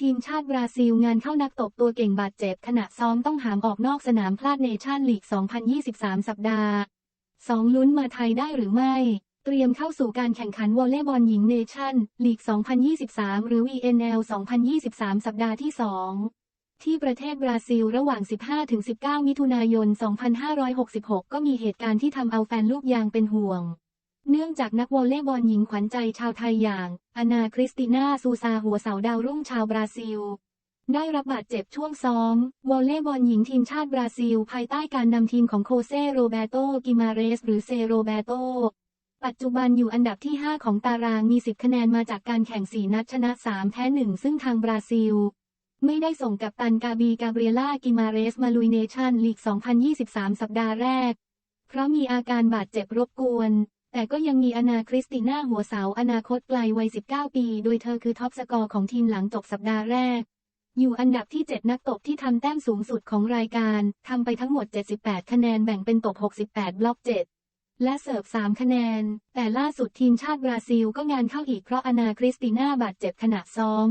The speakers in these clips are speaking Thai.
ทีมชาติบราซิลงานเข้านักตบตัวเก่งบาดเจ็บ ขณะซ้อมต้องหามออกนอกสนามพลาดเนชั่นลีก 2023 สัปดาห์ 2 ลุ้นมาไทยได้หรือไม่ เตรียมเข้าสู่การแข่งขันวอลเลย์บอลหญิงเนชั่นลีก 2023 หรือ VNL 2023 สัปดาห์ที่ 2 ที่ประเทศบราซิลระหว่าง 15-19 มิถุนายน 2566 ก็มีเหตุการณ์ที่ทำเอาแฟนลูกยางเป็นห่วง เนื่องจากนักวอลเลย์บอลหญิงขวัญใจชาวไทยอย่างอนาคริสติน่าซูซาหัวเสาดาวรุ่งชาวบราซิล ได้รับบาดเจ็บช่วงซ้อมวอลเลย์บอลหญิงทีมชาติบราซิล ภายใต้การนำทีมของโคเซโรเบโตกิมาเรส หรือเซโรเบโตปัจจุบันอยู่อันดับที่ 5 ของตารางมี 10 คะแนนมาจากการแข่ง 4 นัดชนะ 3 แพ้ 1 ซึ่งทางบราซิล ไม่ได้ส่งกับตันกาบีกาเบรียล่ากิมาเรส มาลุยเนชั่นลีก 2023 สัปดาห์แรก เพราะมีอาการบาดเจ็บรบกวน แต่ก็ยังมีอนาคริสติน่าหัวเสาอนาคตไกลวัย 19 ปี โดยเธอคือท็อปสกอร์ของทีมหลังจบสัปดาห์แรก อยู่อันดับที่ 7 นักตบที่ทำแต้มสูงสุดของรายการทำไปทั้งหมด 78 คะแนนแบ่งเป็นตบ 68 บล็อก 7 และเสิร์ฟ 3 คะแนน แต่ล่าสุดทีมชาติบราซิลก็งานเข้าอีกเพราะอนาคริสติน่าบาดเจ็บขณะซ้อม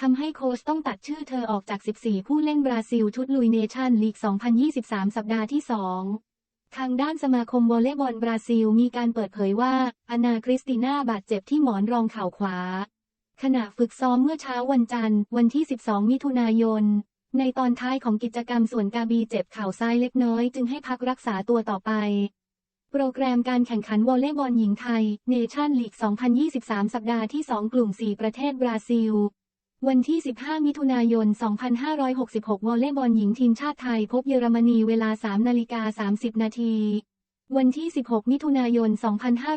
ทำให้โค้ชต้องตัดชื่อเธอออกจาก 14 ผู้เล่นบราซิลชุดลุยเนชั่นลีก 2023 สัปดาห์ที่ 2 ทางด้านสมาคมวอลเลย์บอลบราซิลมีการเปิดเผยว่าอนาคริสติน่าบาดเจ็บที่หมอนรองเข่าขวา ขณะฝึกซ้อมเมื่อเช้าวันจันทร์ วันที่ 12 มิถุนายน ในตอนท้ายของกิจกรรมส่วนกาบีเจ็บเข่าซ้ายเล็กน้อยจึงให้พักรักษาตัวต่อไป โปรแกรมการแข่งขันวอลเลย์บอลหญิงไทยเนชั่นลีก 2023 สัปดาห์ที่ 2 กลุ่ม 4 ประเทศบราซิล วันที่ 15 มิถุนายน 2566 วอลเลย์บอลหญิงทีมชาติไทยพบเยอรมนีเวลา 3 นาฬิกา 30 นาที วันที่ 16 มิถุนายน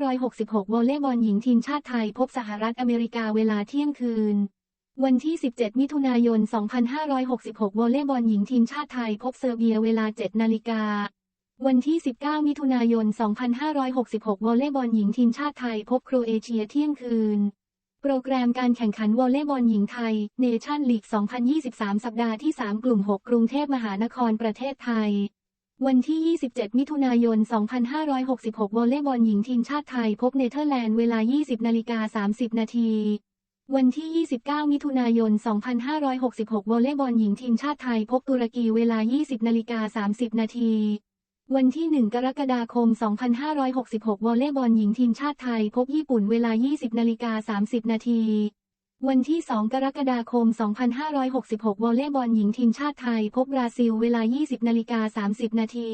2566 วอลเลย์บอลหญิงทีมชาติไทยพบสหรัฐอเมริกาเวลาเที่ยงคืน วันที่ 17 มิถุนายน 2566 วอลเลย์บอลหญิงทีมชาติไทยพบเซอร์เบียเวลา 7 นาฬิกา วันที่ 19 มิถุนายน 2566 วอลเลย์บอลหญิงทีมชาติไทยพบโครเอเชียเที่ยงคืน โปรแกรมการแข่งขันวอลเลย์บอลหญิงไทยเนชั่นลีก 2023 สัปดาห์ที่ 3 กลุ่ม 6 กรุงเทพมหานครประเทศไทย วันที่ 27 มิถุนายน 2566 วอลเลย์บอลหญิงทีมชาติไทยพบเนเธอร์แลนด์เวลา 20นาฬิกา30 นาทีวันที่ 29 มิถุนายน 2566 วอลเลย์บอลหญิงทีมชาติไทยพบตุรกีเวลา 20นาฬิกา30 นาที วันที่ 1 กรกฎาคม 2566 วอลเลย์บอลหญิงทีมชาติไทย พบญี่ปุ่นเวลา 20 นาฬิกา 30 นาที วันที่ 2 กรกฎาคม 2566 วอลเลย์บอลหญิงทีมชาติไทย พบบราซิล เวลา 20 นาฬิกา 30 นาที